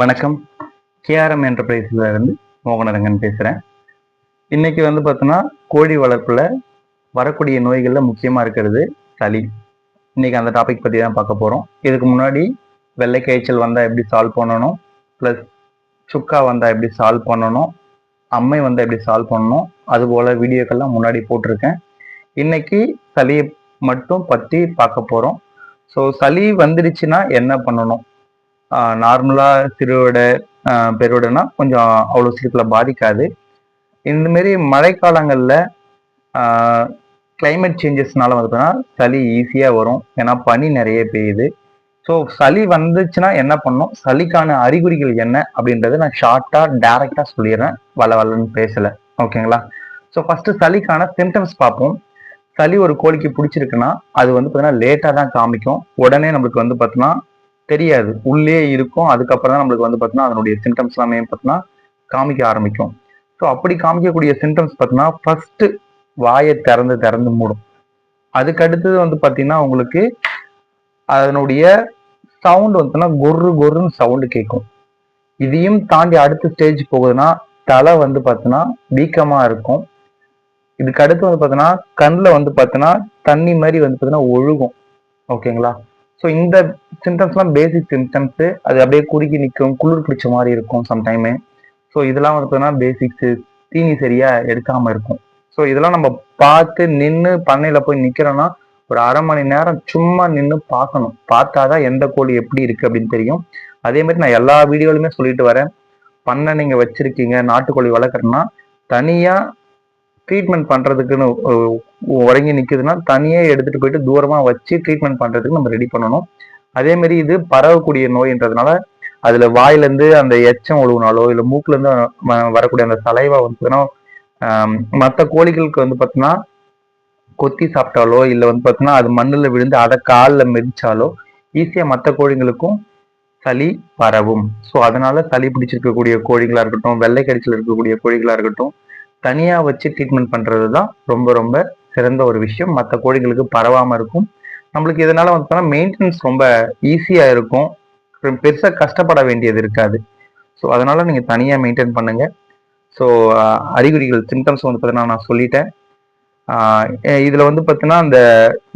வணக்கம். கேஆர்எம் என்டர்பிரைஸ்ல இருந்து மோகனரங்கன் பேசுகிறேன் இன்றைக்கி வந்து பார்த்தோன்னா கோழி வளர்ப்பில் வரக்கூடிய நோய்களில் முக்கியமாக இருக்கிறது சளி. இன்றைக்கி அந்த டாபிக் பற்றி தான் பார்க்க போகிறோம் இதுக்கு முன்னாடி வெள்ளை காய்ச்சல் வந்தால் எப்படி சால்வ் பண்ணணும்? ப்ளஸ் சுக்கா வந்தால் எப்படி சால்வ் பண்ணணும்? அம்மை வந்தால் எப்படி சால்வ் பண்ணணும்? அதுபோல் வீடியோக்கெல்லாம் முன்னாடி போட்டிருக்கேன். இன்றைக்கி சளியை மட்டும் பற்றி பார்க்க போகிறோம் ஸோ சளி வந்துடுச்சுன்னா என்ன பண்ணணும்? நார்மலாக திருவிடை பெருவிடைனா கொஞ்சம் அவ்வளோ சீக்கிரம் பாதிக்காது. இந்த மாரி மழைக்காலங்களில் கிளைமேட் சேஞ்சஸ்னால வந்து பார்த்தீங்கன்னா சளி ஈஸியாக வரும். ஏன்னா பனி நிறைய பெய்யுது. ஸோ சளி வந்துச்சுன்னா என்ன பண்ணும் சளிக்கான அறிகுறிகள் என்ன அப்படின்றத நான் ஷார்ட்டாக டேரெக்டாக சொல்லிடுறேன். வள வளன்னு பேசலை. ஓகேங்களா? ஸோ ஃபஸ்ட்டு சளிக்கான சிம்டம்ஸ் பார்ப்போம். சளி ஒரு கோழிக்கு பிடிச்சிருக்குன்னா அது வந்து பார்த்தீங்கன்னா லேட்டாக தான் காமிக்கும். உடனே நம்மளுக்கு வந்து பார்த்தோன்னா தெரியாது. உள்ளே இருக்கும். அதுக்கப்புறம் தான் நம்மளுக்கு வந்து பார்த்தீங்கன்னா அதனுடைய சிம்டம்ஸ் எல்லாமே பார்த்தீங்கன்னா காமிக்க ஆரம்பிக்கும். ஸோ அப்படி காமிக்கக்கூடிய சிம்டம்ஸ் பார்த்தீங்கன்னா ஃபர்ஸ்ட் வாயை திறந்து திறந்து மூடும். அதுக்கு அடுத்தது வந்து பார்த்தீங்கன்னா உங்களுக்கு அதனுடைய சவுண்ட் வந்துன்னா கொர்ரு கொர்ருன்னு சவுண்டு கேட்கும். இதையும் தாண்டி அடுத்த ஸ்டேஜ் போகுதுன்னா தலை வந்து பார்த்தீங்கன்னா வீக்கமாக இருக்கும். இதுக்கு அடுத்து வந்து பார்த்தீங்கன்னா கண்ணில் வந்து பார்த்தீங்கன்னா தண்ணி மாதிரி வந்து பார்த்தீங்கன்னா ஒழுகும். ஓகேங்களா ஸோ இந்த சிம்டம்ஸ்லாம் பேசிக் சிம்டம்ஸு அது அப்படியே குறுக்கி நிற்கும் குளிர் பிடிச்ச மாதிரி இருக்கும் சம்டைமு ஸோ இதெல்லாம் வந்து பார்த்தீங்கன்னா பேசிக்ஸு தீனி சரியாக எடுக்காமல் இருக்கும். ஸோ இதெல்லாம் நம்ம பார்த்து நின்று பண்ணையில் போய் நிற்கிறோன்னா ஒரு அரை மணி நேரம் சும்மா நின்று பார்க்கணும். பார்த்தா தான் எந்த கோழி எப்படி இருக்குது அப்படின்னு தெரியும். அதே மாதிரி நான் எல்லா வீடியோலையுமே சொல்லிட்டு வரேன். பண்ணை நீங்கள் வச்சுருக்கீங்க நாட்டுக்கோழி வளர்க்குறேன்னா தனியாக ட்ரீட்மெண்ட் பண்ணுறதுக்குன்னு உறங்கி நிற்குதுன்னா தனியாக எடுத்துகிட்டு போயிட்டு தூரமாக வச்சு ட்ரீட்மெண்ட் பண்ணுறதுக்கு நம்ம ரெடி பண்ணணும். அதேமாரி இது பரவக்கூடிய நோயின்றதுனால அதில் வாயிலேருந்து அந்த எச்சம் ஒழுகுனாலோ இல்லை மூக்குலேருந்து வரக்கூடிய அந்த சலைவா வந்து மற்ற கோழிகளுக்கு வந்து பார்த்தீங்கன்னா கொத்தி சாப்பிட்டாலோ இல்லை வந்து பார்த்தீங்கன்னா அது மண்ணில் விழுந்து அதை காலில் மிதிச்சாலோ ஈஸியாக மற்ற கோழிங்களுக்கும் சளி பரவும். ஸோ அதனால சளி பிடிச்சிருக்கக்கூடிய கோழிகளாக இருக்கட்டும் வெள்ளை கடிச்சில் இருக்கக்கூடிய கோழிகளாக இருக்கட்டும் தனியாக வச்சு ட்ரீட்மெண்ட் பண்ணுறது தான் ரொம்ப ரொம்ப சிறந்த ஒரு விஷயம். மற்ற கோழிகளுக்கு பரவாமல் இருக்கும். நம்மளுக்கு இதனால் வந்து பார்த்தோன்னா மெயின்டெனன்ஸ் ரொம்ப ஈஸியாக இருக்கும். பெருசாக கஷ்டப்பட வேண்டியது இருக்காது. ஸோ அதனால் நீங்கள் தனியாக மெயின்டைன் பண்ணுங்கள் ஸோ அறிகுறிகள் சிம்டம்ஸ் வந்து பார்த்தீங்கன்னா நான் சொல்லிட்டேன். இதில் வந்து பார்த்தீங்கன்னா அந்த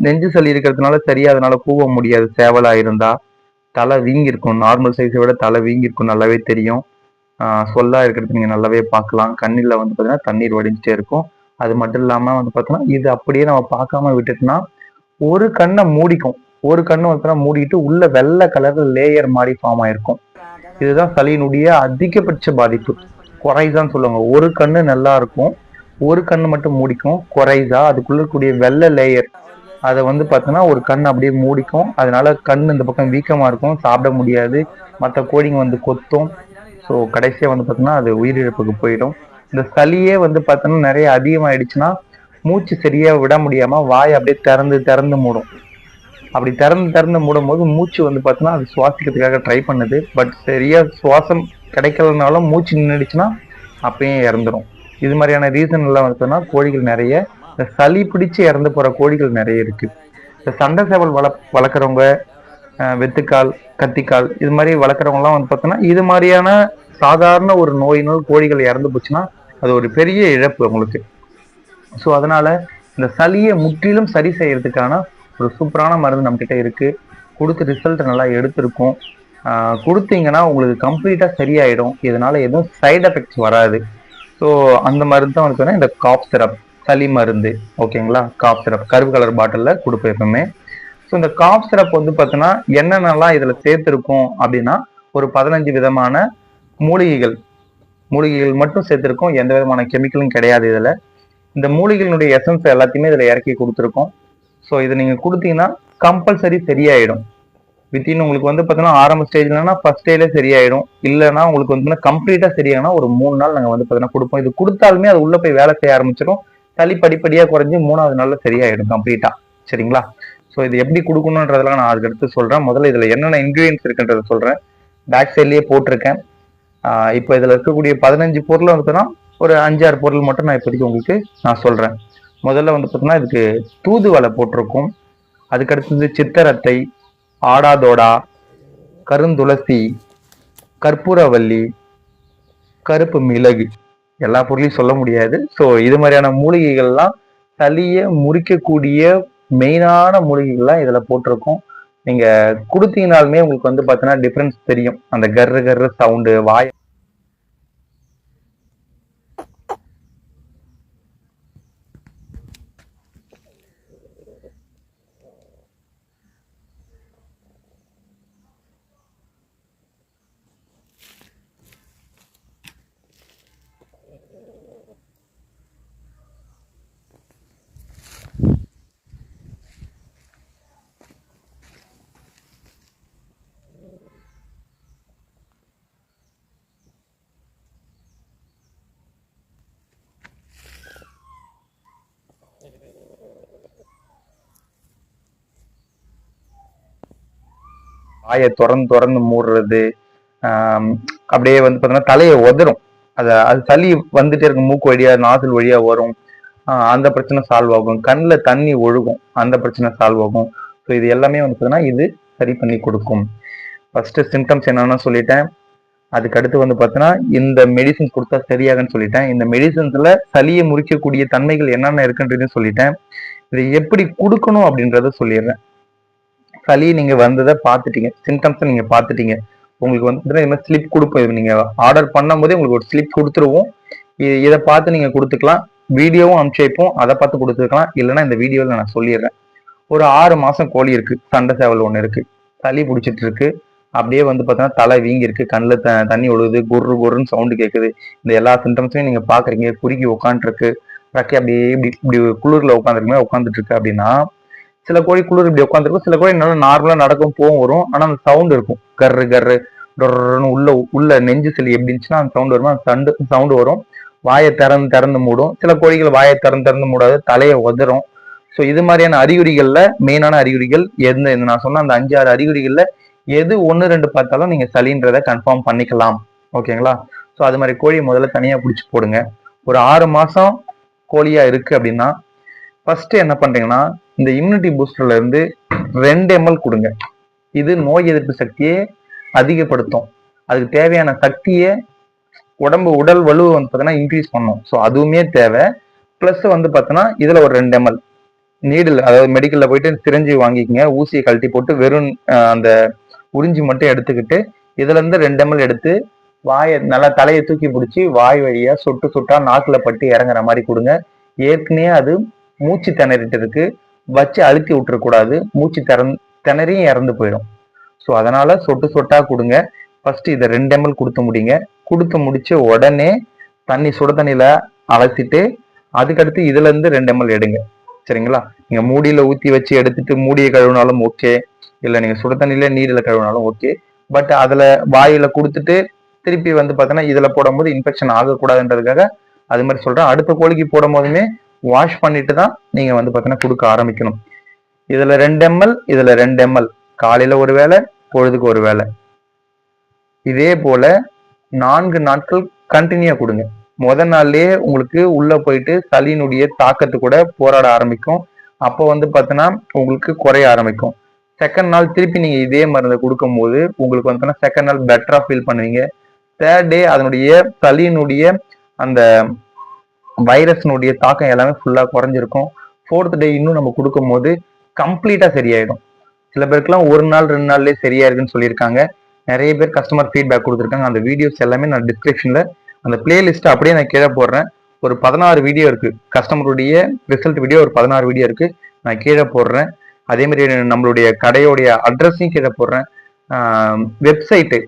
நெஞ்சு சளி இருக்கிறதுனால சரியாக அதனால் கூவ முடியாது. சேவலாக இருந்தால் தலை வீங்கிருக்கும் நார்மல் சைஸை விட தலை வீங்கிருக்கும் நல்லாவே தெரியும். சொல்லா இருக்கிறது நீங்கள் நல்லாவே பார்க்கலாம். கண்ணில் வந்து பார்த்தீங்கன்னா தண்ணீர் வடிஞ்சிட்டே இருக்கும். அது மட்டும் இல்லாமல் வந்து பார்த்தோன்னா இது அப்படியே நம்ம பார்க்காம விட்டுட்டுனா ஒரு கண்ணை மூடிக்கும். ஒரு கண்ணு வந்து மூடிட்டு உள்ள வெள்ளை கலர்ல லேயர் மாதிரி ஃபார்ம் ஆயிருக்கும். இதுதான் சளியினுடைய அதிகபட்ச பாதிப்பு. குறைசான்னு சொல்லுவாங்க. ஒரு கண்ணு நல்லா இருக்கும். ஒரு கண்ணு மட்டும் மூடிக்கும். குறைசா அதுக்குள்ள இருக்கக்கூடிய வெள்ளை லேயர் அதை வந்து பார்த்தோன்னா ஒரு கண் அப்படியே மூடிக்கும். அதனால கண் இந்த பக்கம் வீக்கமாக இருக்கும். சாப்பிட முடியாது. மற்ற கோழிங்க வந்து கொத்தும். ஸோ கடைசியாக வந்து பார்த்தோன்னா அது உயிரிழப்புக்கு போயிடும். இந்த சளியே வந்து பார்த்தோன்னா நிறைய அதிகமாயிடுச்சுன்னா மூச்சு சரியாக விட முடியாமல் வாய் அப்படியே திறந்து திறந்து மூடும். அப்படி திறந்து திறந்து மூடும் போது மூச்சு வந்து பார்த்தோன்னா அது சுவாசிக்கிறதுக்காக ட்ரை பண்ணுது. பட் சரியாக சுவாசம் கிடைக்கலனாலும் மூச்சு நின்றுடுச்சுன்னா அப்பயும் இறந்துடும் இது மாதிரியான ரீசன் எல்லாம் வந்துன்னா கோழிகள் நிறைய இந்த சளி பிடிச்சு இறந்து போகிற கோழிகள் நிறைய இருக்குது இந்த சண்டை சேவல் வள வளர்க்குறவங்க வெத்துக்கால் கத்திக்கால் இது மாதிரி வளர்க்குறவங்கலாம் வந்து பார்த்தோன்னா இது மாதிரியான சாதாரண ஒரு நோயினால் கோழிகள் இறந்து போச்சுன்னா அது ஒரு பெரிய இழப்பு அவங்களுக்கு. ஸோ அதனால இந்த சளியை முற்றிலும் சரி செய்யறதுக்கான ஒரு சூப்பரான மருந்து நம்மக்கிட்ட இருக்கு. கொடுத்து ரிசல்ட் நல்லா எடுத்திருக்கோம். கொடுத்தீங்கன்னா உங்களுக்கு கம்ப்ளீட்டாக சரியாயிடும். இதனால எதுவும் சைடு எஃபெக்ட்ஸ் வராது. ஸோ அந்த மருந்து தான் வந்து இந்த காப் சிரப் சளி மருந்து ஓகேங்களா? காப் சிரப் கருப்பு கலர் பாட்டிலில் கொடுப்போம் எப்பவுமே. ஸோ இந்த காஃப் சிரப் வந்து பார்த்தீங்கன்னா என்னென்னலாம் இதில் சேர்த்துருக்கோம் அப்படின்னா ஒரு பதினஞ்சு விதமான மூலிகைகள். மூலிகைகள் மட்டும் சேர்த்துருக்கோம் எந்த விதமான கெமிக்கலும் கிடையாது இதில். இந்த மூலிகைகளுடைய எசன்ஸ் எல்லாத்தையுமே இதில் இறக்கி கொடுத்துருக்கோம். ஸோ இதை நீங்கள் கொடுத்தீங்கன்னா கம்பல்சரி சரியாயிடும். வித்தின் உங்களுக்கு வந்து பார்த்தீங்கன்னா ஆரம்ப ஸ்டேஜ்லன்னா ஃபர்ஸ்ட் டேல சரியாயிடும். இல்லைன்னா உங்களுக்கு வந்து கம்ப்ளீட்டாக சரியானா ஒரு மூணு நாள் நாங்கள் வந்து பார்த்தீங்கன்னா கொடுப்போம். இது கொடுத்தாலுமே அது உள்ளே போய் வேலை செய்ய ஆரம்பிச்சிடும் தளி படிப்படியாக குறைஞ்சி மூணாவது நாளில் சரியாயிடும் கம்ப்ளீட்டாக சரிங்களா? ஸோ இது எப்படி கொடுக்கணுன்றதெல்லாம் நான் அதுக்கடுத்து சொல்கிறேன் முதல்ல இதில் என்னென்ன இன்க்ரீடியன்ஸ் இருக்குன்றத சொல்கிறேன் பேக் சைட்லேயே போட்டிருக்கேன் இப்போ இதில் இருக்கக்கூடிய பதினஞ்சு பொருள் வந்துன்னா ஒரு அஞ்சாறு பொருள் மட்டும் நான் இப்போதைக்கு உங்களுக்கு நான் சொல்கிறேன் முதல்ல வந்து பார்த்தீங்கன்னா இதுக்கு தூதுவலை போட்டிருக்கும். அதுக்கடுத்தது சித்தரத்தை ஆடாதோடா கருந்துளசி கற்பூரவல்லி கருப்பு மிளகு. எல்லா பொருளையும் சொல்ல முடியாது. ஸோ இது மாதிரியான மூலிகைகள்லாம் சளியை முறிக்கக்கூடிய மெயினான மூலிகைகள்லாம் இதில் போட்டிருக்கோம். நீங்கள் கொடுத்தீங்கனாலுமே உங்களுக்கு வந்து பார்த்தீங்கன்னா டிஃப்ரென்ஸ் தெரியும். அந்த கர்ரு கர்ரு சவுண்டு வாய் வாயை திறந்து திறந்து மூடுறது அப்படியே வந்து பார்த்தீங்கன்னா தலையை உதறும். அதை அது சளி வந்துட்டே இருக்கும் மூக்கு வழியா நாசில் வழியா வரும். அந்த பிரச்சனை சால்வ் ஆகும். கண்ணில் தண்ணி ஒழுகும் அந்த பிரச்சனை சால்வ் ஆகும். ஸோ இது எல்லாமே வந்து பார்த்தீங்கன்னா இது சரி பண்ணி கொடுக்கும். ஃபர்ஸ்ட் சிம்டம்ஸ் என்னன்னு சொல்லிட்டேன். அதுக்கு அடுத்து வந்து பார்த்தீங்கன்னா இந்த மெடிசன்ஸ் கொடுத்தா சரியாகும்னு சொல்லிட்டேன். இந்த மெடிசன்ஸ்ல சளியை முறிக்கக்கூடிய தன்மைகள் என்னென்ன இருக்குன்றதையும் சொல்லிட்டேன். இதை எப்படி கொடுக்கணும் அப்படின்றத சொல்லிடுறேன். சளி நீங்க வந்ததை பார்த்துட்டீங்க. சிம்டம்ஸை நீங்க பார்த்துட்டீங்க. உங்களுக்கு வந்து பார்த்தீங்கன்னா இது மாதிரி ஸ்லிப் கொடுப்போம். நீங்க ஆர்டர் பண்ணும்போதே உங்களுக்கு ஒரு ஸ்லிப் கொடுத்துருவோம். இதை பார்த்து நீங்க கொடுத்துக்கலாம். வீடியோவும் அனுப்பிச்சு வைப்போம். அதை பார்த்து கொடுத்துருக்கலாம் இல்லைன்னா இந்த வீடியோவில் நான் சொல்லிடுறேன். ஒரு ஆறு மாசம் கோழி இருக்கு. சண்டை சேவல் ஒன்று இருக்கு. சளி பிடிச்சிட்டு இருக்கு. அப்படியே வந்து பார்த்தீங்கன்னா தலை வீங்கி இருக்கு கண்ணில் த தண்ணி ஒழுகுது. குர்ரு குர்ருன்னு சவுண்டு கேட்குது இந்த எல்லா சிம்டம்ஸையும் நீங்கள் பார்க்குறீங்க. குறுக்கி உட்காந்துருக்கு ரக்கி அப்படியே இப்படி இப்படி குளிரில் உட்காந்துருக்குமே உட்காந்துட்டு இருக்கு அப்படின்னா சில கோழி குளிர் இப்படி உட்காந்துருக்கும் சில கோழி நல்லா நார்மலா நடக்கும் போகும் வரும். ஆனா அந்த சவுண்ட் இருக்கும். கர்ரு கர்ரு டொர்னு உள்ள உள்ள நெஞ்சு சளி எப்படி இருந்துச்சுன்னா அந்த சவுண்ட் வருமா? அந்த சண்டு சவுண்ட் வரும். வாயை திறந்து திறந்து மூடும். சில கோழிகள் வாயை திறந்து திறந்து மூடாது. தலையை உதறும். ஸோ இது மாதிரியான அறிகுறிகள்ல மெயினான அறிகுறிகள் எந்த நான் சொன்ன அந்த அஞ்சு ஆறு அறிகுறிகள்ல எது ஒன்று ரெண்டு பார்த்தாலும் நீங்க சளின்றதை கன்ஃபார்ம் பண்ணிக்கலாம். ஓகேங்களா? ஸோ அது மாதிரி கோழி முதல்ல தனியாக பிடிச்சி போடுங்க. ஒரு ஆறு மாசம் கோழியா இருக்கு அப்படின்னா ஃபர்ஸ்ட் என்ன பண்றீங்கன்னா இந்த இம்யூனிட்டி பூஸ்டர்ல இருந்து ரெண்டு எம்எல் கொடுங்க. இது நோய் எதிர்ப்பு சக்தியை அதிகப்படுத்தும். அதுக்கு தேவையான சக்தியை உடம்பு உடல் வலுவை வந்து பார்த்தீங்கன்னா இன்க்ரீஸ் பண்ணும். ஸோ அதுவுமே தேவை. ப்ளஸ் வந்து பார்த்தோன்னா இதில் ஒரு ரெண்டு எம்எல் நீடில் அதாவது மெடிக்கலில் போயிட்டு சிரஞ்சி வாங்கிக்கங்க. ஊசியை கழட்டி போட்டு வெறும் அந்த உறிஞ்சி மட்டும் எடுத்துக்கிட்டு இதுலேருந்து ரெண்டு எம்எல் எடுத்து வாயை நல்லா தலையை தூக்கி பிடிச்சி வாய் வழியாக சொட்டு சொட்டா நாக்கில் பட்டு இறங்குற மாதிரி கொடுங்க. ஏற்கனவே அது மூச்சு திணறிட்டு இருக்குது வச்சு அழுத்தி விட்டுறக்கூடாது. மூச்சு திறந் திணறியும் இறந்து போயிடும். ஸோ அதனால சொட்டு சொட்டா கொடுங்க. ஃபர்ஸ்ட் இதை ரெண்டு எம்எல் கொடுத்து முடிங்க. கொடுத்து முடித்து உடனே தண்ணி சுட தண்ணியில அலசிட்டு அதுக்கடுத்து இதுல இருந்து ரெண்டு எம்எல் எடுங்க. சரிங்களா? நீங்க மூடியில ஊத்தி வச்சு எடுத்துட்டு மூடியை கழுவினாலும் ஓகே இல்ல நீங்க சுட தண்ணியில நீரில் கழுவினாலும் ஓகே பட் அதுல வாயில கொடுத்துட்டு திருப்பி வந்து பார்த்தீங்கன்னா இதுல போடும்போது இன்ஃபெக்ஷன் ஆகக்கூடாதுன்றதுக்காக அது மாதிரி சொல்றேன். அடுத்த கோழிக்கு போடும் போதுமே வாஷ் பண்ணிட்டு தான் நீங்க வந்து பார்த்தீங்கன்னா கொடுக்க ஆரம்பிக்கணும். இதுல ரெண்டு எம்எல் இதுல ரெண்டு எம்எல் காலையில ஒரு வேளை பொழுதுக்கு ஒரு வேலை இதே போல நான்கு நாட்கள் கண்டினியூ கொடுங்க. முத நாள்லயே உங்களுக்கு உள்ள போயிட்டு சளியினுடைய தாக்கத்து கூட போராட ஆரம்பிக்கும். அப்போ வந்து பார்த்தோன்னா உங்களுக்கு குறைய ஆரம்பிக்கும். செகண்ட் நாள் திருப்பி நீங்க இதே மருந்தை கொடுக்கும்போது உங்களுக்கு வந்து செகண்ட் நாள் பெட்டரா ஃபீல் பண்ணுவீங்க. தேர்ட் டே அதனுடைய சளியினுடைய அந்த வைரஸ்னுடைய தாக்கம் எல்லாமே ஃபுல்லாக குறைஞ்சிருக்கும். ஃபோர்த் டே இன்னும் நம்ம கொடுக்கும்போது கம்ப்ளீட்டாக சரியாயிடும். சில பேருக்குலாம் ஒரு நாள் ரெண்டு நாள்லயே சரியா சொல்லியிருக்காங்க. நிறைய பேர் கஸ்டமர் ஃபீட்பேக் கொடுத்துருக்காங்க. அந்த வீடியோஸ் எல்லாமே நான் டிஸ்கிரிப்ஷன்ல அந்த பிளேலிஸ்ட்டை அப்படியே நான் கீழே போடுறேன். ஒரு பதினாறு வீடியோ இருக்கு. கஸ்டமருடைய ரிசல்ட் வீடியோ ஒரு பதினாறு வீடியோ இருக்கு. நான் கீழே போடுறேன். அதே மாதிரி நம்மளுடைய கடையோடைய அட்ரஸையும் கீழே போடுறேன். வெப்சைட்டு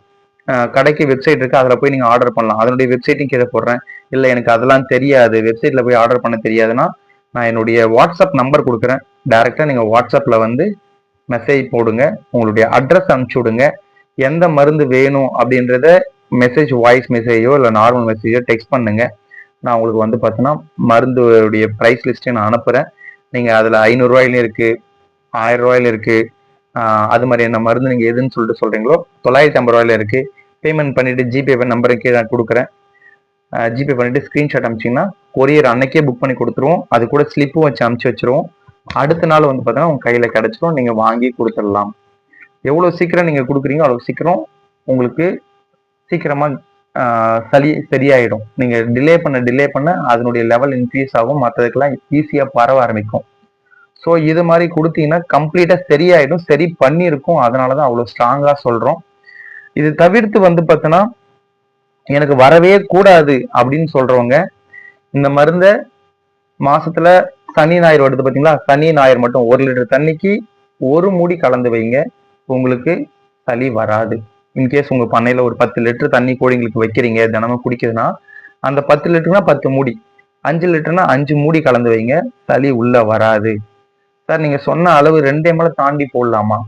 கடைக்கு வெப்சைட் இருக்கு அதில் போய் நீங்கள் ஆர்டர் பண்ணலாம். அதனுடைய வெப்சைட்டையும் கீழே போடுறேன். இல்லை எனக்கு அதெல்லாம் தெரியாது. வெப்சைட்டில் போய் ஆர்டர் பண்ண தெரியாதுன்னா நான் என்னுடைய வாட்ஸ்அப் நம்பர் கொடுக்குறேன். டைரெக்டாக நீங்கள் வாட்ஸ்அப்பில் வந்து மெசேஜ் போடுங்க. உங்களுடைய அட்ரஸ் அனுப்பிச்சி விடுங்க. எந்த மருந்து வேணும் அப்படின்றத மெசேஜ் வாய்ஸ் மெசேஜோ இல்லை நார்மல் மெசேஜோ டெக்ஸ்ட் பண்ணுங்க. நான் உங்களுக்கு வந்து பார்த்தீங்கன்னா மருந்துடைய ப்ரைஸ் லிஸ்ட்டையும் நான் அனுப்புகிறேன் நீங்கள் அதில் ஐநூறுரூவாயிலும் இருக்குது ஆயிரம் ரூபாயில இருக்குது அது மாதிரி என்ன மருந்து நீங்கள் எதுன்னு சொல்லிட்டு சொல்கிறீங்களோ தொள்ளாயிரத்தி ஐம்பது ரூபாயில இருக்குது பேமெண்ட் பண்ணிவிட்டு ஜிபே நம்பருக்கு நான் கொடுக்குறேன். ஜிபே பண்ணிவிட்டு ஸ்க்ரீன்ஷாட் அமிச்சிங்கன்னா கொரியர் அன்னைக்கே புக் பண்ணி கொடுத்துருவோம். அது கூட ஸ்லிப்பும் வச்சு அமுச்சு வச்சிருவோம். அடுத்த நாள் வந்து பார்த்தீங்கன்னா உங்கள் கையில் கிடச்சிரும். நீங்கள் வாங்கி கொடுத்துடலாம். எவ்வளோ சீக்கிரம் நீங்கள் கொடுக்குறீங்களோ அவ்வளோ சீக்கிரம் உங்களுக்கு சீக்கிரமாக சளி சரியாயிடும். நீங்கள் டிலே பண்ண டிலே பண்ண அதனுடைய லெவல் இன்க்ரீஸ் ஆகும். மற்றதுக்கெல்லாம் ஈஸியாக பரவ ஆரம்பிக்கும். ஸோ இது மாதிரி கொடுத்தீங்கன்னா கம்ப்ளீட்டாக சரியாயிடும். சரி பண்ணியிருக்கும். அதனாலதான் அவ்வளோ ஸ்ட்ராங்காக சொல்கிறோம் இது தவிர்த்து வந்து பார்த்தோன்னா எனக்கு வரவே கூடாது அப்படின்னு சொல்றவங்க இந்த மருந்தை மாசத்துல சனி ஞாயிறு வருது பார்த்தீங்களா சனி ஞாயிறு மட்டும் ஒரு லிட்டர் தண்ணிக்கு ஒரு மூடி கலந்து வைங்க. உங்களுக்கு சளி வராது. இன்கேஸ் உங்க பண்ணையில ஒரு பத்து லிட்டர் தண்ணி கோழிங்களுக்கு வைக்கிறீங்க தினமும் குடிக்குதுன்னா அந்த பத்து லிட்டர்னா பத்து மூடி. அஞ்சு லிட்டர்னா அஞ்சு மூடி கலந்து வைங்க. சளி உள்ள வராது. சார் நீங்க சொன்ன அளவு ரெண்டு எம்எல் தாண்டி போடலாமா?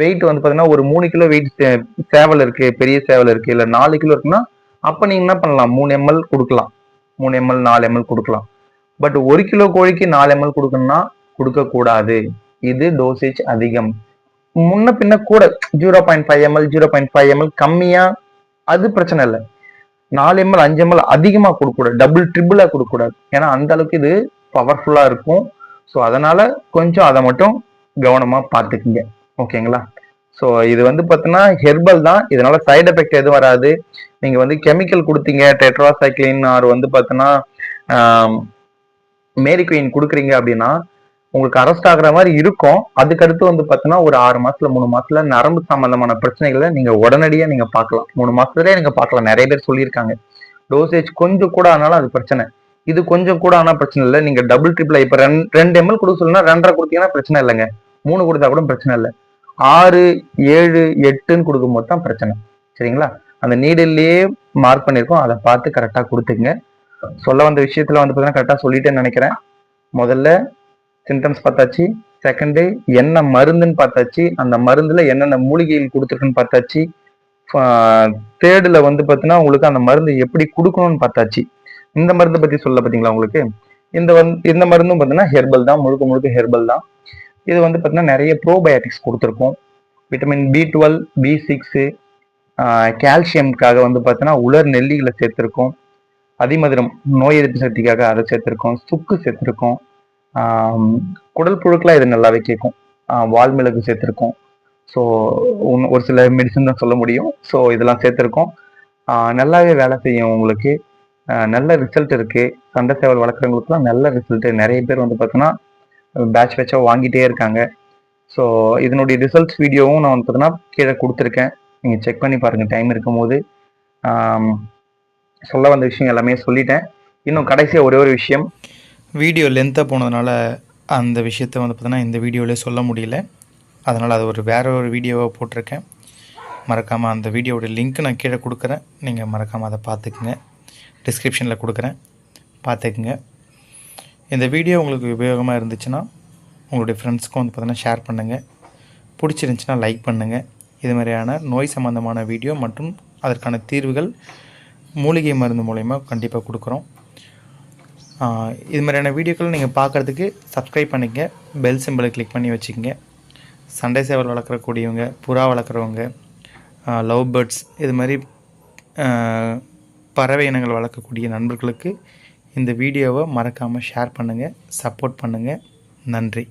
வெயிட் வந்து பார்த்தீங்கன்னா ஒரு மூணு கிலோ வெயிட் சேவல் இருக்கு பெரிய சேவல் இருக்கு இல்ல நாலு கிலோ இருக்குன்னா அப்ப நீங்க என்ன பண்ணலாம்? மூணு எம்எல் கொடுக்கலாம். மூணு எம்எல் நாலு எம்எல் கொடுக்கலாம். பட் ஒரு கிலோ கோழிக்கு நாலு எம்எல் கொடுக்கணும்னா கொடுக்க கூடாது இது டோசேஜ் அதிகம். முன்ன பின்ன கூட zero point five ml zero point five ml கம்மியா அது பிரச்சனை இல்லை. நாலு எம்எல் அஞ்சு எம்எல் அதிகமா கொடுக்கக்கூடாது. டபுள் ட்ரிபிளா கொடுக்கக்கூடாது. ஏன்னா அந்த அளவுக்கு இது பவர்ஃபுல்லா இருக்கும். ஸோ அதனால கொஞ்சம் அதை மட்டும் கவனமா பார்த்துக்குங்க. ஓகேங்களா? ஸோ இது வந்து பார்த்தீங்கன்னா ஹெர்பல் தான். இதனால சைடு எஃபெக்ட் எதுவும் வராது. நீங்க வந்து கெமிக்கல் கொடுத்தீங்க டெட்ராசைக்ளின் ஆர் வந்து பார்த்தீங்கன்னா மேரி குயின் கொடுக்குறீங்க அப்படின்னா உங்களுக்கு அரெஸ்ட் ஆகுற மாதிரி இருக்கும். அதுக்கடுத்து வந்து பார்த்தீங்கன்னா ஒரு ஆறு மாசத்துல மூணு மாசத்துல நரம்பு சம்பந்தமான பிரச்சனைகளை நீங்க உடனடியாக நீங்க பார்க்கலாம். மூணு மாசத்துலயே நீங்க பார்க்கலாம். நிறைய பேர் சொல்லியிருக்காங்க. டோசேஜ் கொஞ்சம் கூட ஆனாலும் அது பிரச்சனை. இது கொஞ்சம் கூட ஆனா பிரச்சனை இல்லை. நீங்க டபுள் ட்ரிபிள் இப்ப ரெண்டு ரெண்டு எம்எல் கொடுக்க சொல்லுன்னா ரெண்டரை கொடுத்தீங்கன்னா பிரச்சனை இல்லைங்க. மூணு கொடுத்தா கூட பிரச்சனை இல்லை. ஆறு ஏழு எட்டுன்னு கொடுக்கும்போது தான் பிரச்சனை. சரிங்களா? அந்த நீடில்லையே மார்க் பண்ணியிருக்கோம். அதை பார்த்து கரெக்டாக கொடுத்துங்க சொல்ல வந்த விஷயத்துல வந்து பார்த்தீங்கன்னா கரெக்டாக சொல்லிட்டேன்னு நினைக்கிறேன். முதல்ல சிம்டம்ஸ் பார்த்தாச்சு. செகண்டு என்ன மருந்துன்னு பார்த்தாச்சு. அந்த மருந்தில் என்னென்ன மூலிகைகள் கொடுத்துருக்குன்னு பார்த்தாச்சு. தேர்டில் வந்து பார்த்தீங்கன்னா உங்களுக்கு அந்த மருந்து எப்படி கொடுக்கணும்னு பார்த்தாச்சு. இந்த மருந்தை பற்றி சொல்ல பார்த்தீங்களா உங்களுக்கு? இந்த வந்து இந்த மருந்தும் பார்த்தீங்கன்னா ஹெர்பல் தான். முழுக்க முழுக்க ஹெர்பல் தான். இது வந்து பார்த்தீங்கன்னா நிறைய ப்ரோபயோட்டிக்ஸ் கொடுத்துருக்கோம். Vitamin B twelve B six கால்சியம்காக வந்து பார்த்தீங்கன்னா உலர் நெல்லிகளை சேர்த்துருக்கோம். அதிமதுரம் நோய் எதிர்ப்பு சக்திக்காக அதை சேர்த்துருக்கோம். சுக்கு சேர்த்துருக்கோம். குடல் புழுக்கெலாம் இது நல்லாவே கேட்கும். வால்மிளகு சேர்த்துருக்கோம். ஸோ ஒரு சில மெடிசன் தான் சொல்ல முடியும். ஸோ இதெல்லாம் சேர்த்துருக்கோம். நல்லாவே வேலை செய்யும் உங்களுக்கு. நல்ல ரிசல்ட் இருக்குது சண்டை சேவல் வளர்க்குறவங்களுக்குலாம் நல்ல ரிசல்ட் நிறைய பேர் வந்து பார்த்தீங்கன்னா பேட்ச் பேட்சாக வாங்கிட்டே இருக்காங்க. ஸோ இதனுடைய ரிசல்ட்ஸ் வீடியோவும் நான் வந்து பார்த்தீங்கன்னா கீழே கொடுத்துருக்கேன். நீங்கள் செக் பண்ணி பாருங்கள் டைம் இருக்கும்போது. சொல்ல வந்த விஷயம் எல்லாமே சொல்லிட்டேன். இன்னும் கடைசியாக ஒரே ஒரு விஷயம். வீடியோ லென்த்தாக போனதுனால அந்த விஷயத்தை வந்து பார்த்தீங்கன்னா இந்த வீடியோவிலே சொல்ல முடியல. அதனால் அது ஒரு வேற ஒரு வீடியோவாக போட்டிருக்கேன். மறக்காமல் அந்த வீடியோவோட லிங்க் நான் கீழே கொடுக்குறேன். நீங்கள் மறக்காமல் அதை பார்த்துக்குங்க. டிஸ்கிரிப்ஷனில் கொடுக்குறேன். பார்த்துக்குங்க. இந்த வீடியோ உங்களுக்கு உபயோகமாக இருந்துச்சுன்னா உங்களுடைய ஃப்ரெண்ட்ஸ்க்கும் வந்து பார்த்தீங்கன்னா ஷேர் பண்ணுங்கள் பிடிச்சிருந்துச்சுன்னா லைக் பண்ணுங்கள் இது மாதிரியான நோய் சம்மந்தமான வீடியோ மற்றும் அதற்கான தீர்வுகள் மூலிகை மருந்து மூலயமா கண்டிப்பாக கொடுக்குறோம். இது மாதிரியான வீடியோக்கள் நீங்கள் பார்க்குறதுக்கு சப்ஸ்கிரைப் பண்ணிக்கங்க பெல் சிம்பிளை கிளிக் பண்ணி வச்சுக்கோங்க. சண்டை சேவல் வளர்க்குறக்கூடியவங்க புறா வளர்க்குறவங்க லவ் பேர்ட்ஸ் இது மாதிரி பறவை இனங்கள் வளர்க்கக்கூடிய நண்பர்களுக்கு இந்த வீடியோவை மறக்காமல் ஷேர் பண்ணுங்கள் சப்போர்ட் பண்ணுங்கள் நன்றி.